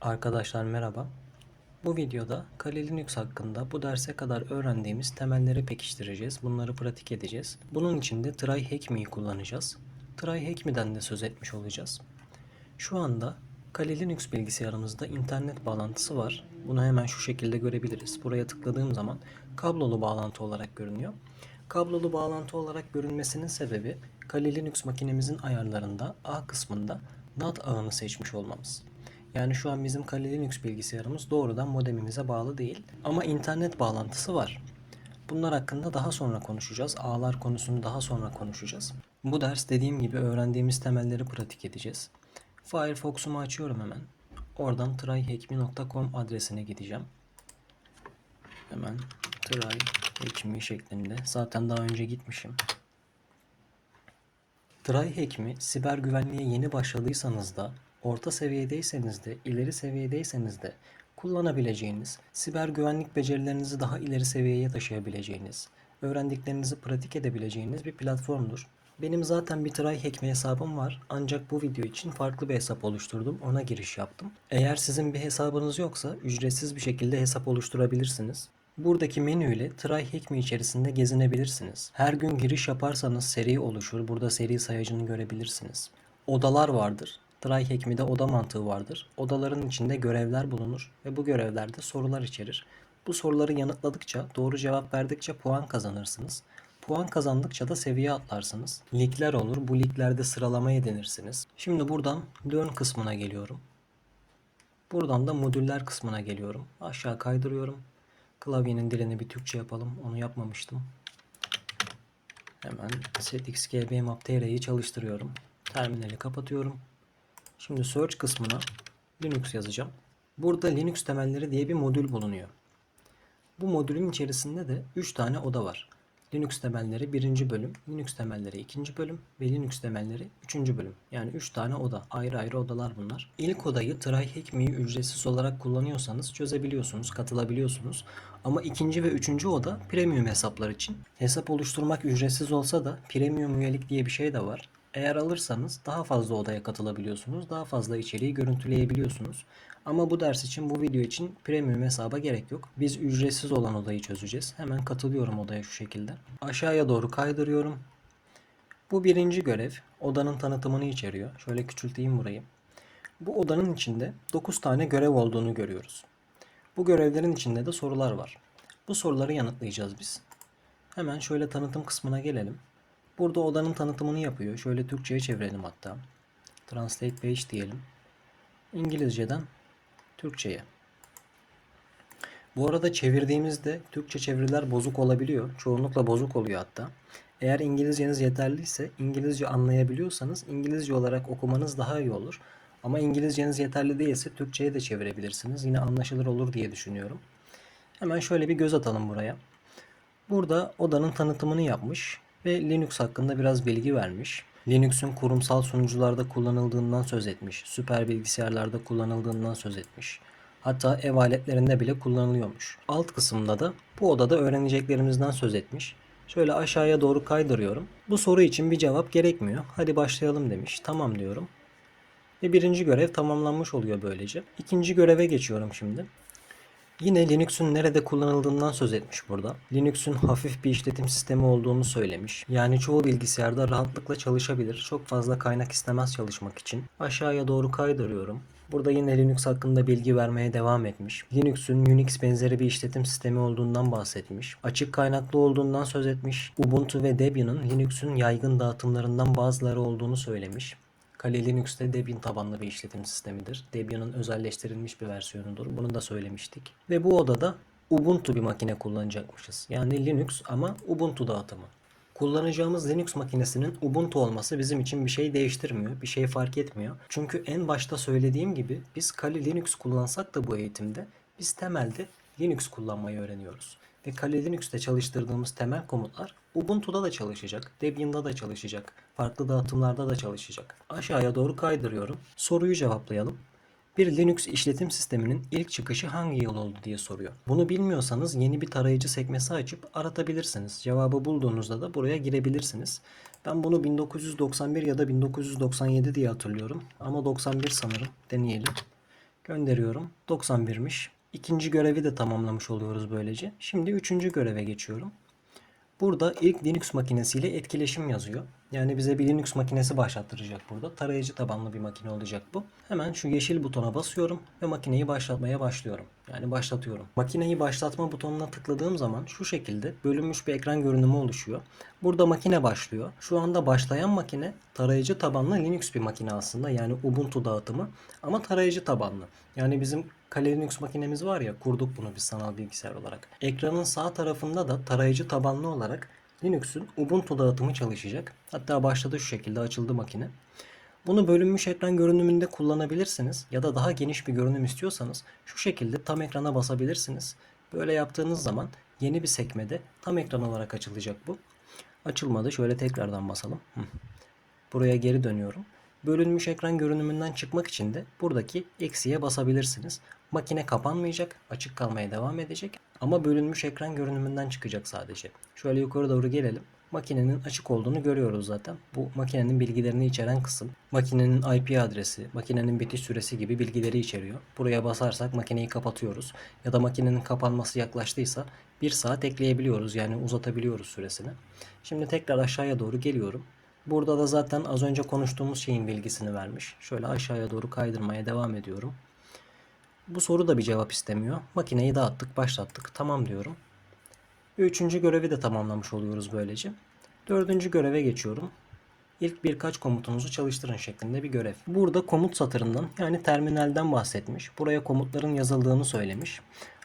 Arkadaşlar merhaba. Bu videoda Kali Linux hakkında bu derse kadar öğrendiğimiz temelleri pekiştireceğiz. Bunları pratik edeceğiz. Bunun için de TryHackMe'yi kullanacağız. TryHackMe'den de söz etmiş olacağız. Şu anda Kali Linux bilgisayarımızda internet bağlantısı var. Bunu hemen şu şekilde görebiliriz. Buraya tıkladığım zaman kablolu bağlantı olarak görünüyor. Kablolu bağlantı olarak görünmesinin sebebi Kali Linux makinemizin ayarlarında A kısmında NAT ağını seçmiş olmamız. Yani şu an bizim Kali Linux bilgisayarımız doğrudan modemimize bağlı değil ama internet bağlantısı var. Bunlar hakkında daha sonra konuşacağız. Ağlar konusunu daha sonra konuşacağız. Bu ders dediğim gibi öğrendiğimiz temelleri pratik edeceğiz. Firefox'umu açıyorum hemen. Oradan tryhackme.com adresine gideceğim. Hemen tryhackme şeklinde. Zaten daha önce gitmişim. TryHackMe siber güvenliğe yeni başladıysanız da, orta seviyedeyseniz de, ileri seviyedeyseniz de kullanabileceğiniz, siber güvenlik becerilerinizi daha ileri seviyeye taşıyabileceğiniz, öğrendiklerinizi pratik edebileceğiniz bir platformdur. Benim zaten bir TryHackMe hesabım var ancak bu video için farklı bir hesap oluşturdum. Ona giriş yaptım. Eğer sizin bir hesabınız yoksa ücretsiz bir şekilde hesap oluşturabilirsiniz. Buradaki menü ile TryHackMe içerisinde gezinebilirsiniz. Her gün giriş yaparsanız seri oluşur. Burada seri sayacını görebilirsiniz. Odalar vardır. TryHackMe'de oda mantığı vardır. Odaların içinde görevler bulunur ve bu görevlerde sorular içerir. Bu soruları yanıtladıkça, doğru cevap verdikçe puan kazanırsınız. Puan kazandıkça da seviye atlarsınız. Ligler olur. Bu liglerde sıralama edinirsiniz. Şimdi buradan Learn kısmına geliyorum. Buradan da modüller kısmına geliyorum. Aşağı kaydırıyorum. Klavyenin dilini bir Türkçe yapalım. Onu yapmamıştım. Hemen setxgbmaptr'yi çalıştırıyorum. Terminali kapatıyorum. Şimdi search kısmına Linux yazacağım. Burada Linux temelleri diye bir modül bulunuyor. Bu modülün içerisinde de 3 tane oda var. Linux temelleri 1. bölüm, Linux temelleri 2. bölüm ve Linux temelleri 3. bölüm. Yani 3 tane oda. Ayrı ayrı odalar bunlar. İlk odayı TryHackMe'yi ücretsiz olarak kullanıyorsanız çözebiliyorsunuz, katılabiliyorsunuz. Ama ikinci ve üçüncü oda premium hesaplar için. Hesap oluşturmak ücretsiz olsa da premium üyelik diye bir şey de var. Eğer alırsanız daha fazla odaya katılabiliyorsunuz. Daha fazla içeriği görüntüleyebiliyorsunuz. Ama bu ders için, bu video için premium hesaba gerek yok. Biz ücretsiz olan odayı çözeceğiz. Hemen katılıyorum odaya şu şekilde. Aşağıya doğru kaydırıyorum. Bu birinci görev odanın tanıtımını içeriyor. Şöyle küçülteyim burayı. Bu odanın içinde 9 tane görev olduğunu görüyoruz. Bu görevlerin içinde de sorular var. Bu soruları yanıtlayacağız biz. Hemen şöyle tanıtım kısmına gelelim. Burada odanın tanıtımını yapıyor. Şöyle Türkçe'ye çevirelim hatta. Translate page diyelim. İngilizceden Türkçe'ye. Bu arada çevirdiğimizde Türkçe çeviriler bozuk olabiliyor. Çoğunlukla bozuk oluyor hatta. Eğer İngilizceniz yeterliyse, İngilizce anlayabiliyorsanız İngilizce olarak okumanız daha iyi olur. Ama İngilizceniz yeterli değilse Türkçe'ye de çevirebilirsiniz. Yine anlaşılır olur diye düşünüyorum. Hemen şöyle bir göz atalım buraya. Burada odanın tanıtımını yapmış ve Linux hakkında biraz bilgi vermiş. Linux'un kurumsal sunucularda kullanıldığından söz etmiş. Süper bilgisayarlarda kullanıldığından söz etmiş. Hatta ev aletlerinde bile kullanılıyormuş. Alt kısımda da bu odada öğreneceklerimizden söz etmiş. Şöyle aşağıya doğru kaydırıyorum. Bu soru için bir cevap gerekmiyor. Hadi başlayalım demiş. Tamam diyorum. Ve birinci görev tamamlanmış oluyor böylece. İkinci göreve geçiyorum şimdi. Yine Linux'un nerede kullanıldığından söz etmiş burada. Linux'un hafif bir işletim sistemi olduğunu söylemiş. Yani çoğu bilgisayarda rahatlıkla çalışabilir. Çok fazla kaynak istemez çalışmak için. Aşağıya doğru kaydırıyorum. Burada yine Linux hakkında bilgi vermeye devam etmiş. Linux'un Unix benzeri bir işletim sistemi olduğundan bahsetmiş. Açık kaynaklı olduğundan söz etmiş. Ubuntu ve Debian'ın Linux'un yaygın dağıtımlarından bazıları olduğunu söylemiş. Kali Linux de Debian tabanlı bir işletim sistemidir. Debian'ın özelleştirilmiş bir versiyonudur. Bunu da söylemiştik. Ve bu odada Ubuntu bir makine kullanacakmışız. Yani Linux ama Ubuntu dağıtımı. Kullanacağımız Linux makinesinin Ubuntu olması bizim için bir şey değiştirmiyor, bir şey fark etmiyor. Çünkü en başta söylediğim gibi biz Kali Linux kullansak da bu eğitimde biz temelde Linux kullanmayı öğreniyoruz. Ve Kali Linux'te çalıştırdığımız temel komutlar Ubuntu'da da çalışacak, Debian'da da çalışacak, farklı dağıtımlarda da çalışacak. Aşağıya doğru kaydırıyorum. Soruyu cevaplayalım. Bir Linux işletim sisteminin ilk çıkışı hangi yıl oldu diye soruyor. Bunu bilmiyorsanız yeni bir tarayıcı sekmesi açıp aratabilirsiniz. Cevabı bulduğunuzda da buraya girebilirsiniz. Ben bunu 1991 ya da 1997 diye hatırlıyorum. Ama 91 sanırım. Deneyelim. Gönderiyorum. 91'miş. İkinci görevi de tamamlamış oluyoruz böylece. Şimdi üçüncü göreve geçiyorum. Burada ilk Linux makinesiyle etkileşim yazıyor. Yani bize bir Linux makinesi başlattıracak burada. Tarayıcı tabanlı bir makine olacak bu. Hemen şu yeşil butona basıyorum ve makineyi başlatmaya başlıyorum. Yani başlatıyorum. Makineyi başlatma butonuna tıkladığım zaman şu şekilde bölünmüş bir ekran görünümü oluşuyor. Burada makine başlıyor. Şu anda başlayan makine tarayıcı tabanlı Linux bir makine aslında. Yani Ubuntu dağıtımı ama tarayıcı tabanlı. Yani bizim Kali Linux makinemiz var ya kurduk bunu biz sanal bilgisayar olarak. Ekranın sağ tarafında da tarayıcı tabanlı olarak Linux'un Ubuntu dağıtımı çalışacak. Hatta başladı şu şekilde açıldı makine. Bunu bölünmüş ekran görünümünde kullanabilirsiniz ya da daha geniş bir görünüm istiyorsanız şu şekilde tam ekrana basabilirsiniz. Böyle yaptığınız zaman yeni bir sekmede tam ekran olarak açılacak bu. Açılmadı. Şöyle tekrardan basalım. Buraya geri dönüyorum. Bölünmüş ekran görünümünden çıkmak için de buradaki eksiye basabilirsiniz. Makine kapanmayacak, açık kalmaya devam edecek ama bölünmüş ekran görünümünden çıkacak sadece. Şöyle yukarı doğru gelelim. Makinenin açık olduğunu görüyoruz zaten. Bu makinenin bilgilerini içeren kısım. Makinenin IP adresi, makinenin bitiş süresi gibi bilgileri içeriyor. Buraya basarsak makineyi kapatıyoruz. Ya da makinenin kapanması yaklaştıysa 1 saat ekleyebiliyoruz yani uzatabiliyoruz süresini. Şimdi tekrar aşağıya doğru geliyorum. Burada da zaten az önce konuştuğumuz şeyin bilgisini vermiş. Şöyle aşağıya doğru kaydırmaya devam ediyorum. Bu soru da bir cevap istemiyor. Makineyi dağıttık, başlattık. Tamam diyorum. Üçüncü görevi de tamamlamış oluyoruz böylece. Dördüncü göreve geçiyorum. İlk birkaç komutunuzu çalıştırın şeklinde bir görev. Burada komut satırından yani terminalden bahsetmiş. Buraya komutların yazıldığını söylemiş.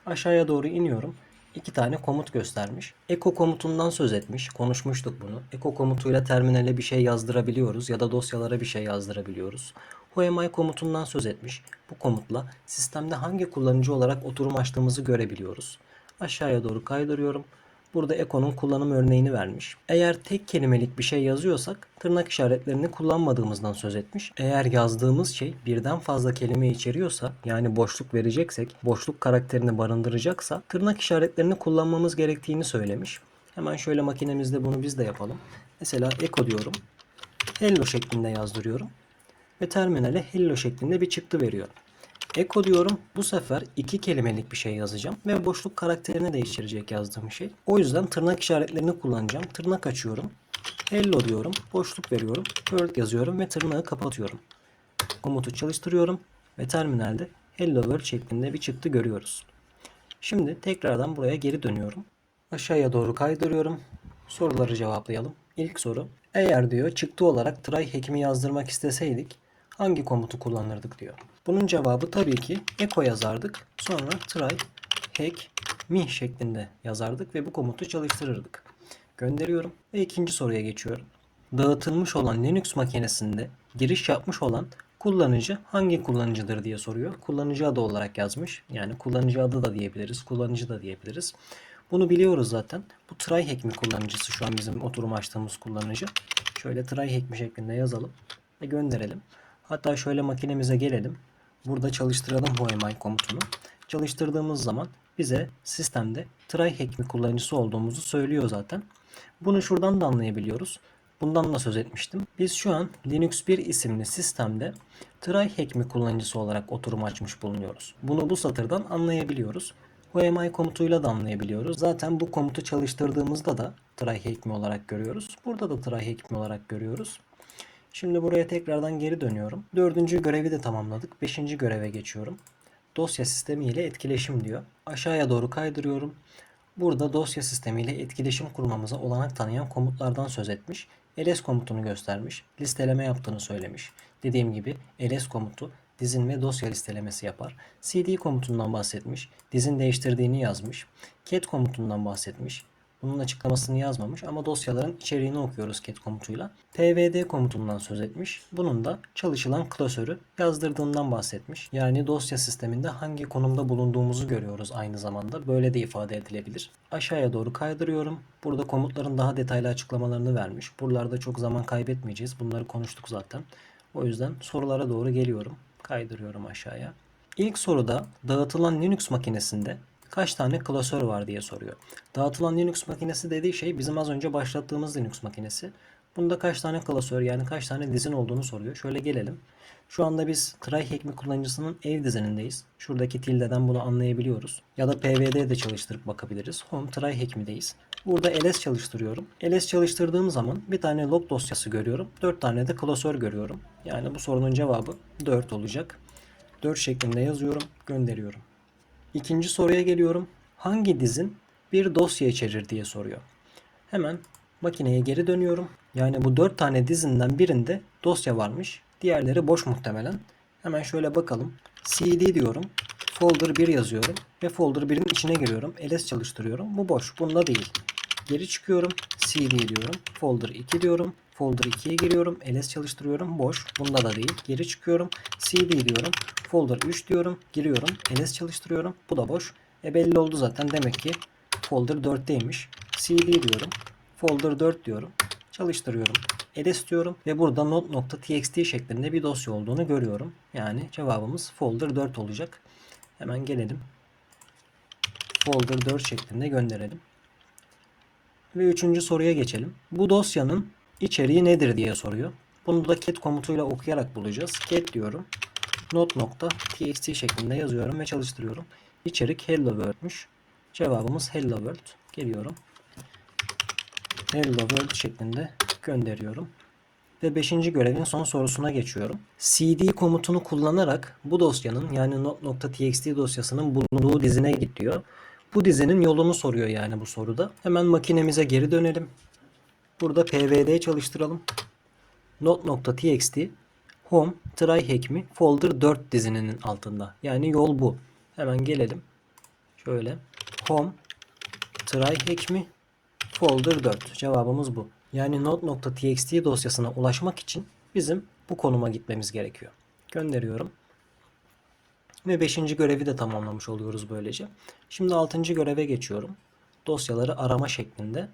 Aşağıya doğru iniyorum. İki tane komut göstermiş. Echo komutundan söz etmiş. Konuşmuştuk bunu. Echo komutuyla terminale bir şey yazdırabiliyoruz ya da dosyalara bir şey yazdırabiliyoruz. Whoami komutundan söz etmiş. Bu komutla sistemde hangi kullanıcı olarak oturum açtığımızı görebiliyoruz. Aşağıya doğru kaydırıyorum. Burada Echo'nun kullanım örneğini vermiş. Eğer tek kelimelik bir şey yazıyorsak tırnak işaretlerini kullanmadığımızdan söz etmiş. Eğer yazdığımız şey birden fazla kelime içeriyorsa yani boşluk vereceksek, boşluk karakterini barındıracaksa tırnak işaretlerini kullanmamız gerektiğini söylemiş. Hemen şöyle makinemizde bunu biz de yapalım. Mesela Echo diyorum. Hello şeklinde yazdırıyorum. Ve terminale hello şeklinde bir çıktı veriyor. Echo diyorum. Bu sefer iki kelimelik bir şey yazacağım. Ve boşluk karakterini değiştirecek yazdığım şey. O yüzden tırnak işaretlerini kullanacağım. Tırnak açıyorum. Hello diyorum. Boşluk veriyorum. World yazıyorum ve tırnağı kapatıyorum. Komutu çalıştırıyorum. Ve terminalde hello world şeklinde bir çıktı görüyoruz. Şimdi tekrardan buraya geri dönüyorum. Aşağıya doğru kaydırıyorum. Soruları cevaplayalım. İlk soru. Eğer diyor çıktı olarak try hack'imi yazdırmak isteseydik hangi komutu kullanırdık diyor. Bunun cevabı tabii ki echo yazardık. Sonra try hack me şeklinde yazardık ve bu komutu çalıştırırdık. Gönderiyorum ve ikinci soruya geçiyorum. Dağıtılmış olan Linux makinesinde giriş yapmış olan kullanıcı hangi kullanıcıdır diye soruyor. Kullanıcı adı olarak yazmış. Yani kullanıcı adı da diyebiliriz, kullanıcı da diyebiliriz. Bunu biliyoruz zaten. Bu try hack mi kullanıcısı şu an bizim oturum açtığımız kullanıcı. Şöyle try hack mi şeklinde yazalım ve gönderelim. Hatta şöyle makinemize gelelim. Burada çalıştıralım HMI komutunu. Çalıştırdığımız zaman bize sistemde try hack mi kullanıcısı olduğumuzu söylüyor zaten. Bunu şuradan da anlayabiliyoruz. Bundan da söz etmiştim. Biz şu an Linux 1 isimli sistemde try hack mi kullanıcısı olarak oturum açmış bulunuyoruz. Bunu bu satırdan anlayabiliyoruz. HMI komutuyla da anlayabiliyoruz. Zaten bu komutu çalıştırdığımızda da try hack mi olarak görüyoruz. Burada da try hack mi olarak görüyoruz. Şimdi buraya tekrardan geri dönüyorum. Dördüncü görevi de tamamladık. Beşinci göreve geçiyorum. Dosya sistemi ile etkileşim diyor. Aşağıya doğru kaydırıyorum. Burada dosya sistemi ile etkileşim kurmamıza olanak tanıyan komutlardan söz etmiş. ls komutunu göstermiş. Listeleme yaptığını söylemiş. Dediğim gibi ls komutu dizin ve dosya listelemesi yapar. cd komutundan bahsetmiş. Dizin değiştirdiğini yazmış. cat komutundan bahsetmiş. Bunun açıklamasını yazmamış ama dosyaların içeriğini okuyoruz cat komutuyla. pvd komutundan söz etmiş. Bunun da çalışılan klasörü yazdırdığından bahsetmiş. Yani dosya sisteminde hangi konumda bulunduğumuzu görüyoruz aynı zamanda. Böyle de ifade edilebilir. Aşağıya doğru kaydırıyorum. Burada komutların daha detaylı açıklamalarını vermiş. Buralarda çok zaman kaybetmeyeceğiz. Bunları konuştuk zaten. O yüzden sorulara doğru geliyorum. Kaydırıyorum aşağıya. İlk soruda dağıtılan Linux makinesinde kaç tane klasör var diye soruyor. Dağıtılan Linux makinesi dediği şey bizim az önce başlattığımız Linux makinesi. Bunda kaç tane klasör yani kaç tane dizin olduğunu soruyor. Şöyle gelelim. Şu anda biz try hack mi kullanıcısının ev dizinindeyiz. Şuradaki tildeden bunu anlayabiliyoruz. Ya da PVD de çalıştırıp bakabiliriz. Home try hack mi'deyiz. Burada ls çalıştırıyorum. ls çalıştırdığım zaman bir tane log dosyası görüyorum. 4 tane de klasör görüyorum. Yani bu sorunun cevabı 4 olacak. 4 şeklinde yazıyorum, gönderiyorum. İkinci soruya geliyorum. Hangi dizin bir dosya içerir diye soruyor. Hemen makineye geri dönüyorum. Yani bu 4 tane dizinden birinde dosya varmış. Diğerleri boş muhtemelen. Hemen şöyle bakalım. cd diyorum. Folder 1 yazıyorum. Ve folder 1'in içine giriyorum. ls çalıştırıyorum. Bu boş. Bunda değil. Geri çıkıyorum. cd diyorum. Folder 2 diyorum. Folder 2'ye giriyorum. ls çalıştırıyorum. Boş. Bunda da değil. Geri çıkıyorum. cd diyorum. Folder 3 diyorum. Giriyorum. ls çalıştırıyorum. Bu da boş. E belli oldu zaten. Demek ki folder 4'teymiş. cd diyorum. Folder 4 diyorum. Çalıştırıyorum. ls diyorum ve burada not.txt şeklinde bir dosya olduğunu görüyorum. Yani cevabımız folder 4 olacak. Hemen gelelim. Folder 4 şeklinde gönderelim. Ve üçüncü soruya geçelim. Bu dosyanın içeriği nedir diye soruyor. Bunu da cat komutuyla okuyarak bulacağız. Cat diyorum. Not.txt şeklinde yazıyorum ve çalıştırıyorum. İçerik hello world'müş. Cevabımız hello world. Geliyorum. Hello world şeklinde gönderiyorum. Ve 5. görevin son sorusuna geçiyorum. cd komutunu kullanarak bu dosyanın yani not.txt dosyasının bulunduğu dizine git diyor. Bu dizinin yolunu soruyor yani bu soruda. Hemen makinemize geri dönelim. Burada pvd çalıştıralım. Not.txt home try hack mi folder 4 dizinin altında. Yani yol bu. Hemen gelelim. Şöyle home try hack mi folder 4. Cevabımız bu. Yani not.txt dosyasına ulaşmak için bizim bu konuma gitmemiz gerekiyor. Gönderiyorum. Ve 5. görevi de tamamlamış oluyoruz böylece. Şimdi 6. göreve geçiyorum. Dosyaları arama şeklinde.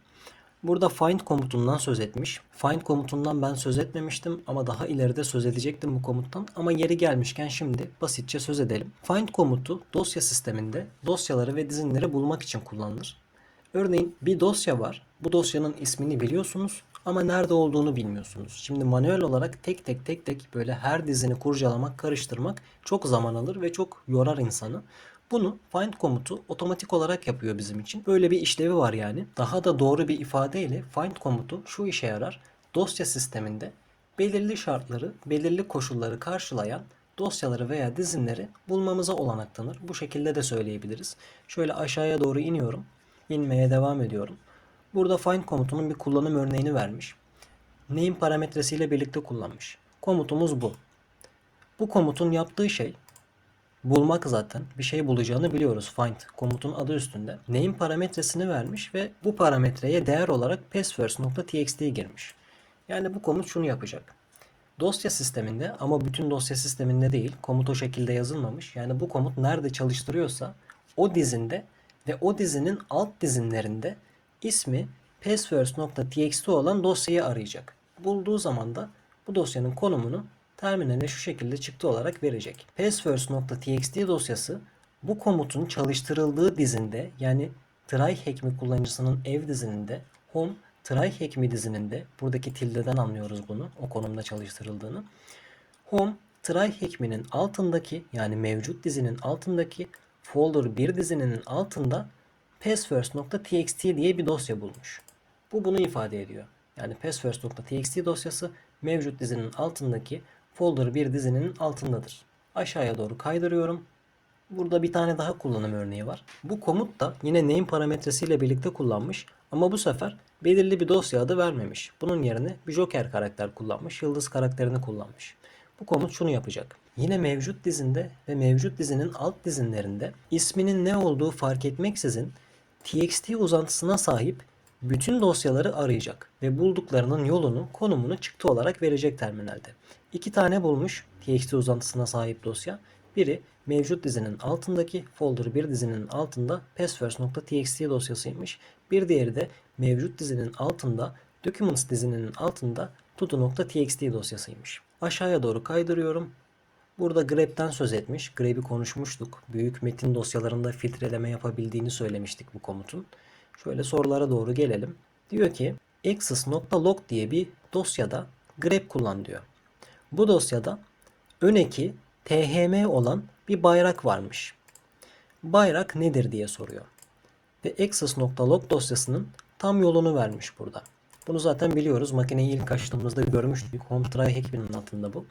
Burada find komutundan söz etmiş. Find komutundan ben söz etmemiştim ama daha ileride söz edecektim bu komuttan. Ama yeri gelmişken şimdi basitçe söz edelim. Find komutu dosya sisteminde dosyaları ve dizinleri bulmak için kullanılır. Örneğin bir dosya var. Bu dosyanın ismini biliyorsunuz ama nerede olduğunu bilmiyorsunuz. Şimdi manuel olarak tek tek tek tek böyle her dizini kurcalamak, karıştırmak çok zaman alır ve çok yorar insanı. Bunu find komutu otomatik olarak yapıyor bizim için. Böyle bir işlevi var yani. Daha da doğru bir ifadeyle find komutu şu işe yarar. Dosya sisteminde belirli şartları, belirli koşulları karşılayan dosyaları veya dizinleri bulmamıza olanak tanır. Bu şekilde de söyleyebiliriz. Şöyle aşağıya doğru iniyorum. İnmeye devam ediyorum. Burada find komutunun bir kullanım örneğini vermiş. Name parametresiyle birlikte kullanmış. Komutumuz bu. Bu komutun yaptığı şey bulmak zaten. Bir şey bulacağını biliyoruz. Find komutun adı üstünde. Name parametresini vermiş ve bu parametreye değer olarak passwords.txt girmiş. Yani bu komut şunu yapacak. Dosya sisteminde ama bütün dosya sisteminde değil. Komut o şekilde yazılmamış. Yani bu komut nerede çalıştırıyorsa o dizinde ve o dizinin alt dizinlerinde ismi passwords.txt olan dosyayı arayacak. Bulduğu zaman da bu dosyanın konumunu terminale şu şekilde çıktı olarak verecek. Passwords.txt dosyası bu komutun çalıştırıldığı dizinde yani try hack mi kullanıcısının ev dizininde home try hack mi dizininde buradaki tildeden anlıyoruz bunu o konumda çalıştırıldığını. Home try hack mi'nin altındaki yani mevcut dizinin altındaki folder 1 dizinin altında passwords.txt diye bir dosya bulmuş. Bu bunu ifade ediyor. Yani passwords.txt dosyası mevcut dizinin altındaki folder 1 dizinin altındadır. Aşağıya doğru kaydırıyorum. Burada bir tane daha kullanım örneği var. Bu komut da yine name parametresiyle birlikte kullanmış ama bu sefer belirli bir dosya adı vermemiş. Bunun yerine bir joker karakter kullanmış, yıldız karakterini kullanmış. Bu komut şunu yapacak. Yine mevcut dizinde ve mevcut dizinin alt dizinlerinde isminin ne olduğu fark etmeksizin txt uzantısına sahip bütün dosyaları arayacak ve bulduklarının yolunu, konumunu çıktı olarak verecek terminalde. İki tane bulmuş txt uzantısına sahip dosya. Biri mevcut dizinin altındaki folder 1 dizinin altında passwords.txt dosyasıymış. Bir diğeri de mevcut dizinin altında documents dizinin altında tutu.txt dosyasıymış. Aşağıya doğru kaydırıyorum. Burada grep'ten söz etmiş. Grep'i konuşmuştuk. Büyük metin dosyalarında filtreleme yapabildiğini söylemiştik bu komutun. Şöyle sorulara doğru gelelim. Diyor ki access.log diye bir dosyada grep kullan diyor. Bu dosyada ön eki thm olan bir bayrak varmış. Bayrak nedir diye soruyor. Ve access.log dosyasının tam yolunu vermiş burada. Bunu zaten biliyoruz. Makineyi ilk açtığımızda görmüştük. Home try hackbin'in altında bu.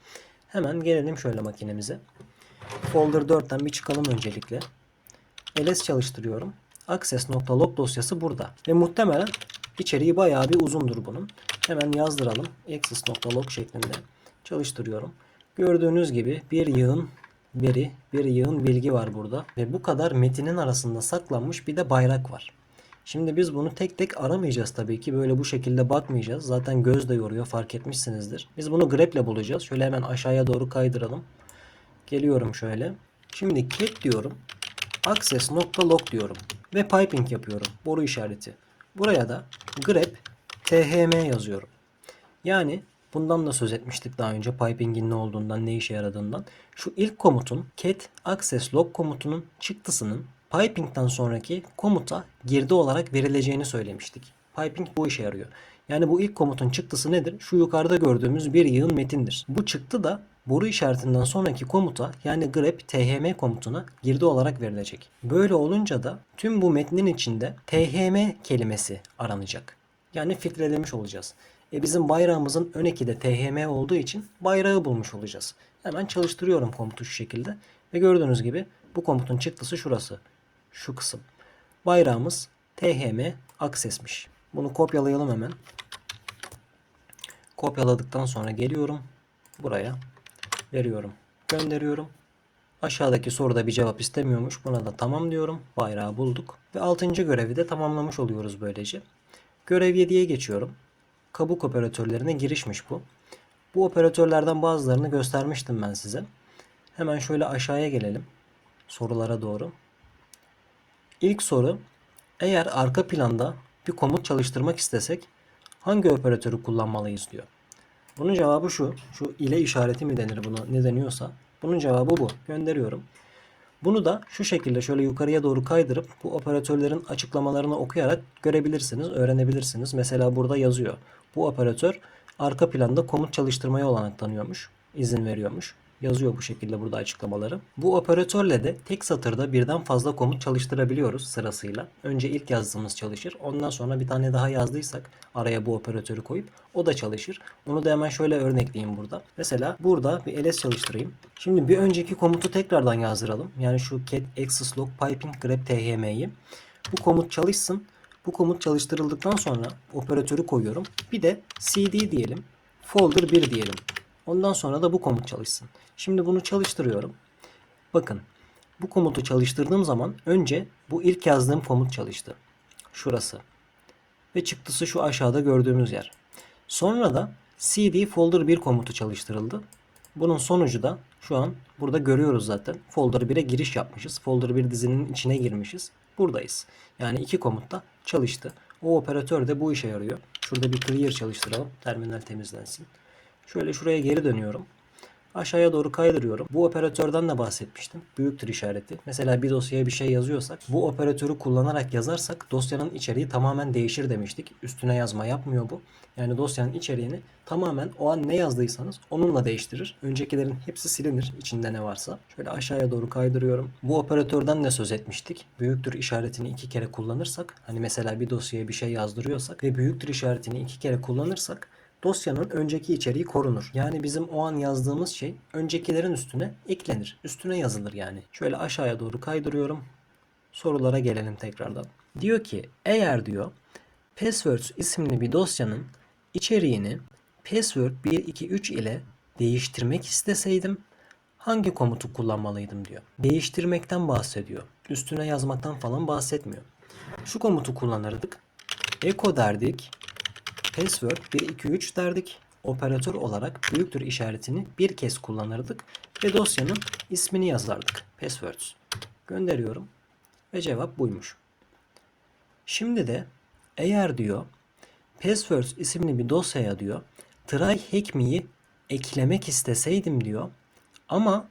Hemen gelelim şöyle makinemize. Folder 4'ten bir çıkalım öncelikle. ls çalıştırıyorum. Access.log dosyası burada. Ve muhtemelen içeriği bayağı bir uzundur bunun. Hemen yazdıralım. Access.log şeklinde çalıştırıyorum. Gördüğünüz gibi bir yığın veri, bir yığın bilgi var burada. Ve bu kadar metinin arasında saklanmış bir de bayrak var. Şimdi biz bunu tek tek aramayacağız tabii ki. Böyle bu şekilde bakmayacağız. Zaten göz de yoruyor fark etmişsinizdir. Biz bunu grep ile bulacağız. Şöyle hemen aşağıya doğru kaydıralım. Geliyorum şöyle. Şimdi cat diyorum. Access.log diyorum. Ve piping yapıyorum. Boru işareti. Buraya da grep thm yazıyorum. Yani bundan da söz etmiştik daha önce piping'in ne olduğundan, ne işe yaradığından. Şu ilk komutun cat access log komutunun çıktısının piping'den sonraki komuta girdi olarak verileceğini söylemiştik. Piping bu işe yarıyor. Yani bu ilk komutun çıktısı nedir? Şu yukarıda gördüğümüz bir yığın metindir. Bu çıktı da boru işaretinden sonraki komuta yani grep thm komutuna girdi olarak verilecek. Böyle olunca da tüm bu metnin içinde thm kelimesi aranacak. Yani filtrelemiş olacağız. E bizim bayrağımızın ön de thm olduğu için bayrağı bulmuş olacağız. Hemen çalıştırıyorum komutu şu şekilde. Ve gördüğünüz gibi bu komutun çıktısı şurası. Şu kısım. Bayrağımız thm access'miş. Bunu kopyalayalım hemen. Kopyaladıktan sonra geliyorum. Buraya veriyorum. Gönderiyorum. Aşağıdaki soruda bir cevap istemiyormuş. Buna da tamam diyorum. Bayrağı bulduk. Ve 6. görevi de tamamlamış oluyoruz böylece. Görev 7'ye geçiyorum. Kabuk operatörlerine girişmiş bu. Bu operatörlerden bazılarını göstermiştim ben size. Hemen şöyle aşağıya gelelim. Sorulara doğru. İlk soru eğer arka planda bir komut çalıştırmak istesek hangi operatörü kullanmalıyız diyor. Bunun cevabı şu. Şu ile işareti mi denir bunu ne deniyorsa. Bunun cevabı bu. Gönderiyorum. Bunu da şu şekilde şöyle yukarıya doğru kaydırıp bu operatörlerin açıklamalarını okuyarak görebilirsiniz, öğrenebilirsiniz. Mesela burada yazıyor. Bu operatör arka planda komut çalıştırmaya olanak tanıyormuş, izin veriyormuş. Yazıyor bu şekilde burada açıklamaları. Bu operatörle de tek satırda birden fazla komut çalıştırabiliyoruz sırasıyla. Önce ilk yazdığımız çalışır. Ondan sonra bir tane daha yazdıysak araya bu operatörü koyup o da çalışır. Onu da hemen şöyle örnekleyeyim burada. Mesela burada bir ls çalıştırayım. Şimdi bir önceki komutu tekrardan yazdıralım. Yani şu cat access log piping grep thm'yi. Bu komut çalışsın. Bu komut çalıştırıldıktan sonra operatörü koyuyorum. Bir de cd diyelim. Folder 1 diyelim. Ondan sonra da bu komut çalışsın. Şimdi bunu çalıştırıyorum. Bakın bu komutu çalıştırdığım zaman önce bu ilk yazdığım komut çalıştı. Şurası. Ve çıktısı şu aşağıda gördüğümüz yer. Sonra da cd folder 1 komutu çalıştırıldı. Bunun sonucu da şu an burada görüyoruz zaten. Folder 1'e giriş yapmışız. Folder 1 dizinin içine girmişiz. Buradayız. Yani iki komut da çalıştı. O operatör de bu işe yarıyor. Şurada bir clear çalıştıralım. Terminal temizlensin. Şöyle şuraya geri dönüyorum. Aşağıya doğru kaydırıyorum. Bu operatörden de bahsetmiştim. Büyüktür işareti. Mesela bir dosyaya bir şey yazıyorsak bu operatörü kullanarak yazarsak dosyanın içeriği tamamen değişir demiştik. Üstüne yazma yapmıyor bu. Yani dosyanın içeriğini tamamen o an ne yazdıysanız onunla değiştirir. Öncekilerin hepsi silinir içinde ne varsa. Şöyle aşağıya doğru kaydırıyorum. Bu operatörden de söz etmiştik. Büyüktür işaretini iki kere kullanırsak hani mesela bir dosyaya bir şey yazdırıyorsak ve büyüktür işaretini iki kere kullanırsak dosyanın önceki içeriği korunur. Yani bizim o an yazdığımız şey öncekilerin üstüne eklenir. Üstüne yazılır yani. Şöyle aşağıya doğru kaydırıyorum. Sorulara gelelim tekrardan. Diyor ki eğer diyor Passwords isimli bir dosyanın içeriğini password 123 ile değiştirmek isteseydim hangi komutu kullanmalıydım diyor. Değiştirmekten bahsediyor. Üstüne yazmaktan falan bahsetmiyor. Şu komutu kullanırdık. Echo derdik password 123 derdik. Operatör olarak büyüktür işaretini bir kez kullanırdık ve dosyanın ismini yazardık. Passwords. Gönderiyorum ve cevap buymuş. Şimdi de eğer diyor passwords isimli bir dosyaya diyor try hack me'yi eklemek isteseydim diyor ama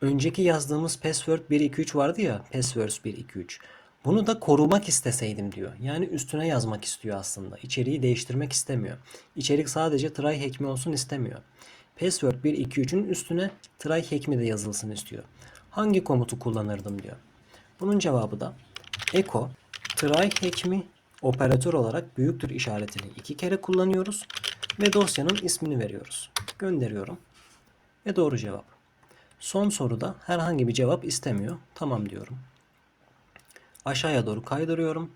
önceki yazdığımız password 123 vardı ya passwords 123 Bunu da korumak isteseydim diyor. Yani üstüne yazmak istiyor aslında. İçeriği değiştirmek istemiyor. İçerik sadece try hack mi olsun istemiyor. Password 1 2 3'ün üstüne try hack mi de yazılsın istiyor. Hangi komutu kullanırdım diyor. Bunun cevabı da echo try hack mi operatör olarak büyüktür işaretini iki kere kullanıyoruz ve dosyanın ismini veriyoruz. Gönderiyorum ve doğru cevap. Son soruda herhangi bir cevap istemiyor. Tamam diyorum. Aşağıya doğru kaydırıyorum.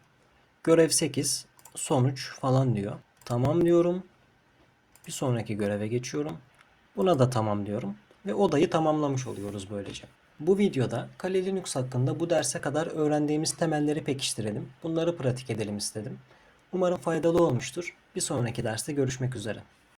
Görev 8, sonuç falan diyor. Tamam diyorum. Bir sonraki göreve geçiyorum. Buna da tamam diyorum ve odayı tamamlamış oluyoruz böylece. Bu videoda Kali Linux hakkında bu derse kadar öğrendiğimiz temelleri pekiştirelim. Bunları pratik edelim istedim. Umarım faydalı olmuştur. Bir sonraki derste görüşmek üzere.